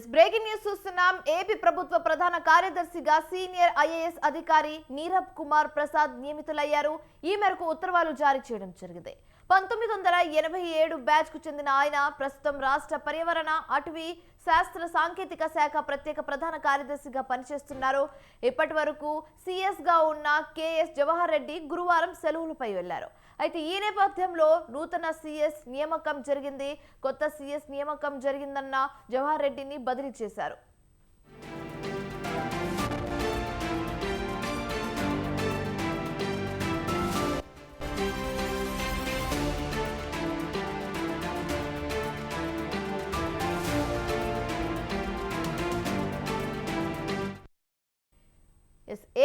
News breaking news చూస్తున్నాం. AP ప్రభుత్వ ప్రధాన కార్యదర్శిగా సీనియర్ ఐఏఎస్ అధికారి నీరబ్ కుమార్ ప్రసాద్ నియమితులయ్యారు. ఈ మేరకు ఉత్తర్వులు జారీ చేయడం జరిగింది. పంతొమ్మిది వందల ఎనభై ఏడు బ్యాచ్కు చెందిన ఆయన ప్రస్తుతం రాష్ట్ర పర్యావరణ అటవీ శాస్త్ర సాంకేతిక శాఖ ప్రత్యేక ప్రధాన కార్యదర్శిగా పనిచేస్తున్నారు. ఇప్పటి వరకు సిఎస్గా ఉన్న కెఎస్ జవహర్ రెడ్డి గురువారం సెలవులపై వెళ్ళారు. అయితే ఈ నేపథ్యంలో నూతన సీఎస్ నియామకం జరిగింది. కొత్త సీఎస్ నియామకం జరిగిందన్న జవహర్ రెడ్డిని బదిలీ చేశారు.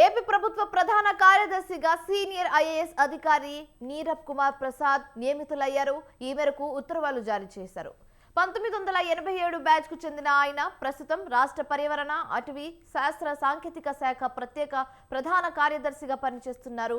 ఏపీ ప్రభుత్వ ప్రధాన కార్యదర్శిగా సీనియర్ ఐఏఎస్ అధికారి నీరబ్ కుమార్ ప్రసాద్ నియమితులయ్యారు. ఈ మేరకు ఉత్తర్వులు జారీ చేశారు. పంతొమ్మిది వందల ఎనభై ఏడు బ్యాచ్కు చెందిన ఆయన ప్రస్తుతం రాష్ట్ర పర్యావరణ అటవీ శాస్త్ర సాంకేతిక శాఖ ప్రత్యేక ప్రధాన కార్యదర్శిగా పనిచేస్తున్నారు.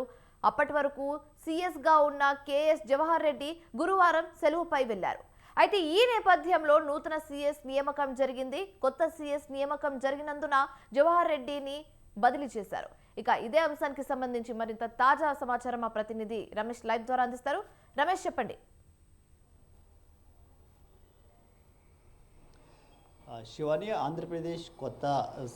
అప్పటి వరకు సిఎస్గా ఉన్న కెఎస్ జవహర్ రెడ్డి గురువారం సెలవుపై వెళ్ళారు అయితే ఈ నేపథ్యంలో నూతన సీఎస్ నియామకం జరిగింది. కొత్త సీఎస్ నియామకం జరిగినందున జవహర్ రెడ్డిని బదిలీ చేశారు. ఇక ఇదే అంశానికి సంబంధించి మరింత తాజా సమాచారం మా ప్రతినిధి రమేష్ లైవ్ ద్వారా అందిస్తారు. రమేష్ చెప్పండి. శివాని ఆంధ్రప్రదేశ్ కొత్త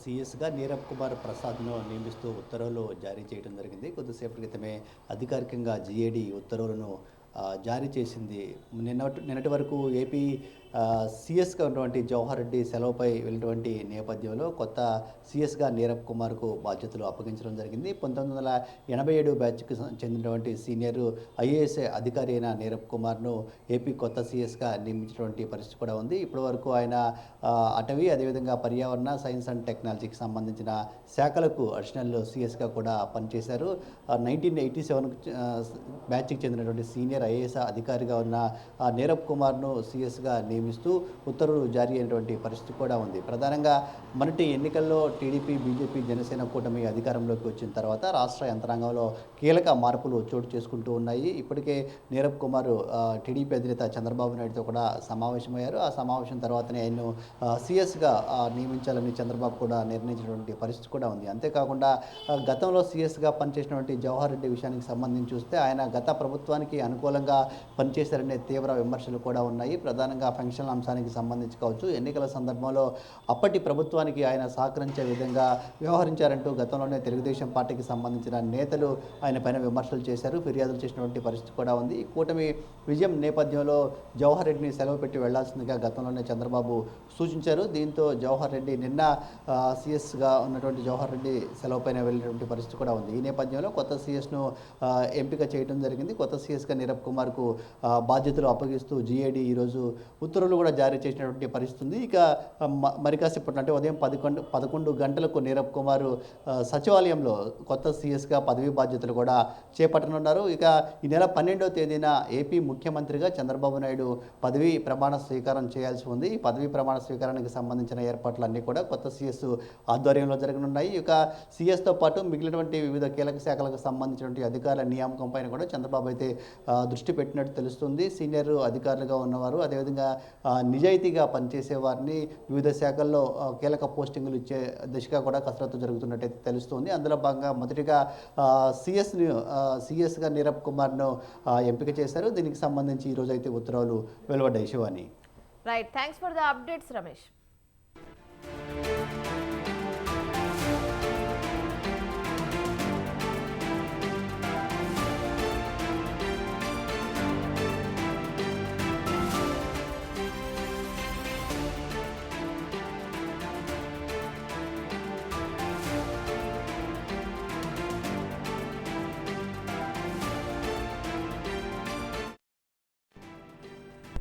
సీఎస్గా నీరబ్ కుమార్ ప్రసాద్ను నియమిస్తూ ఉత్తర్వులు జారీ చేయడం జరిగింది. కొద్దిసేపటి క్రితమే అధికారికంగా జీఏడీ ఉత్తర్వులను జారీ చేసింది. నిన్నటి నిన్నటి వరకు ఏపీ సిఎస్గా ఉన్నటువంటి జవహర్ రెడ్డి సెలవుపై వెళ్ళినటువంటి నేపథ్యంలో కొత్త సిఎస్గా నీరబ్ కుమార్కు బాధ్యతలు అప్పగించడం జరిగింది. పంతొమ్మిది వందల ఎనభై ఏడు బ్యాచ్కి చెందినటువంటి సీనియర్ ఐఏఎస్ అధికారి అయిన నీరబ్ కుమార్ను ఏపీ కొత్త సిఎస్గా నియమించినటువంటి పరిస్థితి కూడా ఉంది. ఇప్పటివరకు ఆయన అటవీ అదేవిధంగా పర్యావరణ సైన్స్ అండ్ టెక్నాలజీకి సంబంధించిన శాఖలకు అడిషనల్ సిఎస్గా కూడా పనిచేశారు. నైన్టీన్ ఎయిటీ సెవెన్ బ్యాచ్కి చెందినటువంటి సీనియర్ ఐఏఎస్ అధికారిగా ఉన్న నీరబ్ కుమార్ను సిఎస్గా నియమిస్తూ ఉత్తర్వులు జారీ అయినటువంటి పరిస్థితి కూడా ఉంది. ప్రధానంగా మొన్నటి ఎన్నికల్లో టీడీపీ బీజేపీ జనసేన కూటమి అధికారంలోకి వచ్చిన తర్వాత రాష్ట్ర యంత్రాంగంలో కీలక మార్పులు చోటు చేసుకుంటూ ఉన్నాయి. ఇప్పటికే నీరబ్ కుమార్ టీడీపీ అధినేత చంద్రబాబు నాయుడుతో కూడా సమావేశమయ్యారు. ఆ సమావేశం తర్వాతనే ఆయన్ను సీఎస్గా నియమించాలని చంద్రబాబు కూడా నిర్ణయించినటువంటి పరిస్థితి కూడా ఉంది. అంతేకాకుండా గతంలో సీఎస్గా పనిచేసినటువంటి జవహర్ రెడ్డి విషయానికి సంబంధించి చూస్తే ఆయన గత ప్రభుత్వానికి అనుకూలంగా పనిచేశారనే తీవ్ర విమర్శలు కూడా ఉన్నాయి. ప్రధానంగా ఫంక్షన్ పెన్షన్ అంశానికి సంబంధించి కావచ్చు. ఎన్నికల సందర్భంలో అప్పటి ప్రభుత్వానికి ఆయన సహకరించే విధంగా వ్యవహరించారంటూ గతంలోనే తెలుగుదేశం పార్టీకి సంబంధించిన నేతలు ఆయన పైన విమర్శలు చేశారు. ఫిర్యాదులు చేసినటువంటి పరిస్థితి కూడా ఉంది. ఈ కూటమి విజయం నేపథ్యంలో జవహర్ రెడ్డిని సెలవు పెట్టి వెళ్ళాల్సిందిగా గతంలోనే చంద్రబాబు సూచించారు. దీంతో జవహర్ రెడ్డి నిన్న సిఎస్గా ఉన్నటువంటి జవహర్ రెడ్డి సెలవుపైన వెళ్ళినటువంటి పరిస్థితి కూడా ఉంది. ఈ నేపథ్యంలో కొత్త సిఎస్ను ఎంపిక చేయడం జరిగింది. కొత్త సిఎస్గా నీరబ్ కుమార్కు బాధ్యతలు అప్పగిస్తూ జీఏడీ ఈరోజు ఉత్తర్వులు కూడా జారీ చేసినటువంటి పరిస్థితి ఉంది. ఇక మరికాసేపట్లో మ- అంటే ఉదయం పదకొండు పదకొండు గంటలకు నీరబ్ కుమార్ సచివాలయంలో కొత్త సీఎస్గా పదవి బాధ్యతలు కూడా చేపట్టనున్నారు. ఇక ఈ నెల పన్నెండవ తేదీన ఏపీ ముఖ్యమంత్రిగా చంద్రబాబు నాయుడు పదవి ప్రమాణ స్వీకారం చేయాల్సి ఉంది. ఈ పదవి ప్రమాణ స్వీకారానికి సంబంధించిన ఏర్పాట్లన్నీ కూడా కొత్త సీఎస్ ఆధ్వర్యంలో జరగనున్నాయి. ఇక సీఎస్తో పాటు మిగిలినటువంటి వివిధ కీలక శాఖలకు సంబంధించినటువంటి అధికారుల నియామకం పైన కూడా చంద్రబాబు అయితే దృష్టి పెట్టినట్టు తెలుస్తుంది. సీనియర్ అధికారులుగా ఉన్నవారు అదేవిధంగా నిజాయితీగా పనిచేసే వారిని వివిధ శాఖల్లో కీలక పోస్టింగులు ఇచ్చే దిశగా కూడా కసరత్తు జరుగుతున్నట్టయితే తెలుస్తుంది. అందులో భాగంగా మొదటిగా సిఎస్ని సిఎస్గా నీరబ్ కుమార్ను ఎంపిక చేశారు. దీనికి సంబంధించి ఈరోజు అయితే ఉత్తర్వులు వెలువడ్డాయి. Shivani. Right thanks for the updates Ramesh